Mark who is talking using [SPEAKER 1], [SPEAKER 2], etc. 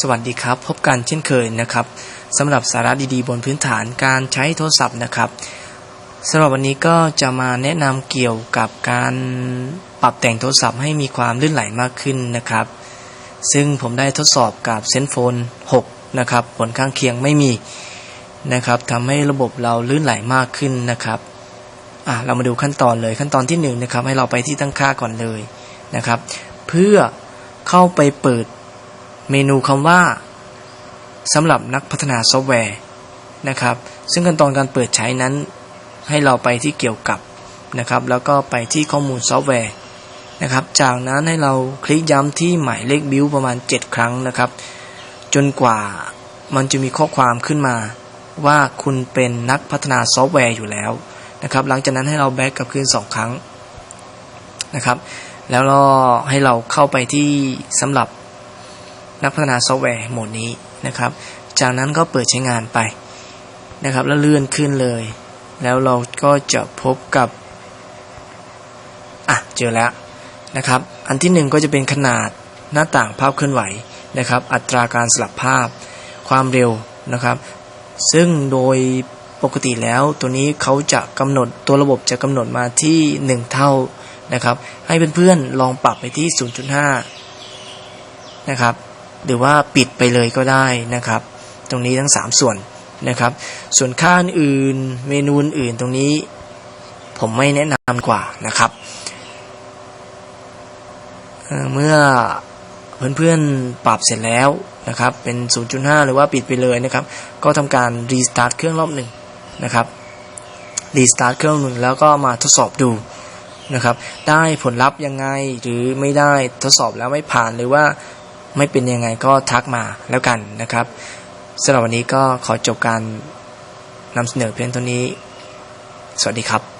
[SPEAKER 1] สวัสดีครับ พบกันเช่นเคยนะครับสำหรับสาระดีๆ บนพื้นฐานการใช้โทรศัพท์นะครับสำหรับวันนี้ก็จะมาแนะนำเกี่ยวกับการปรับแต่งโทรศัพท์ให้มีความลื่นไหลมากขึ้นนะครับ ซึ่งผมได้ทดสอบกับเซนโฟน 6 นะครับ ผลข้างเคียงไม่มีนะครับทำให้ระบบเราลื่นไหลมากขึ้นนะครับอะเรามาดูขั้นตอนเลยขั้นตอนที่1นงนะครับให้เราไปที่ตั้งค่าก่อนเลยนะครับ เพื่อเข้าไปเปิด เมนูคำว่าสำหรับนักพัฒนาซอฟต์แวร์นะครับ ซึ่งขั้นตอนการเปิดใช้นั้น ให้เราไปที่เกี่ยวกับนะครับ แล้วก็ไปที่ข้อมูลซอฟต์แวร์นะครับ จากนั้นให้เราคลิกย้ำที่หมายเลขบิวประมาณ 7 ครั้งนะครับ จนกว่ามันจะมีข้อความขึ้นมา ว่าคุณเป็นนักพัฒนาซอฟต์แวร์อยู่แล้วนะครับ หลังจากนั้นให้เราแบ็กกลับคืน 2 ครั้งนะครับ แล้วก็ให้เราเข้าไปที่สำหรับ นักพัฒนาซอฟต์แวร์โหมดนี้นะครับ จากนั้นก็เปิดใช้งานไปนะครับ แล้วเลื่อนขึ้นเลย แล้วเราก็จะพบกับอะเจอแล้วนะครับ อันที่หนึ่งก็จะเป็นขนาดหน้าต่างภาพเคลื่อนไหวนะครับ อัตราการสลับภาพความเร็วนะครับ ซึ่งโดยปกติแล้วตัวนี้เขาจะกำหนดตัวระบบจะกำหนดมาที่ 1 เท่านะครับ ให้เพื่อนๆลองปรับไปที่ 0.5นะครับ หรือว่าปิดไปเลยก็ได้นะครับ ตรงนี้ทั้ง 3 ส่วนนะครับ ส่วนค่าอื่นเมนูอื่นตรงนี้ผมไม่แนะนำกว่านะครับเอ่อเมื่อเพื่อนๆปรับเสร็จแล้วนะครับ เป็น 0.5 หรือว่าปิดไปเลยนะครับ ก็ทำการรีสตาร์ทเครื่องรอบหนึ่งนะครับรีสตาร์ทเครื่องหนึ่งแล้วก็มาทดสอบดูนะครับ ได้ผลลัพธ์ยังไงหรือไม่ได้ทดสอบแล้วไม่ผ่านหรือว่า ไม่เป็นยังไงก็ทักมาแล้วกันนะครับสำหรับวันนี้ก็ขอจบการนำเสนอเพียงเท่านี้ สวัสดีครับ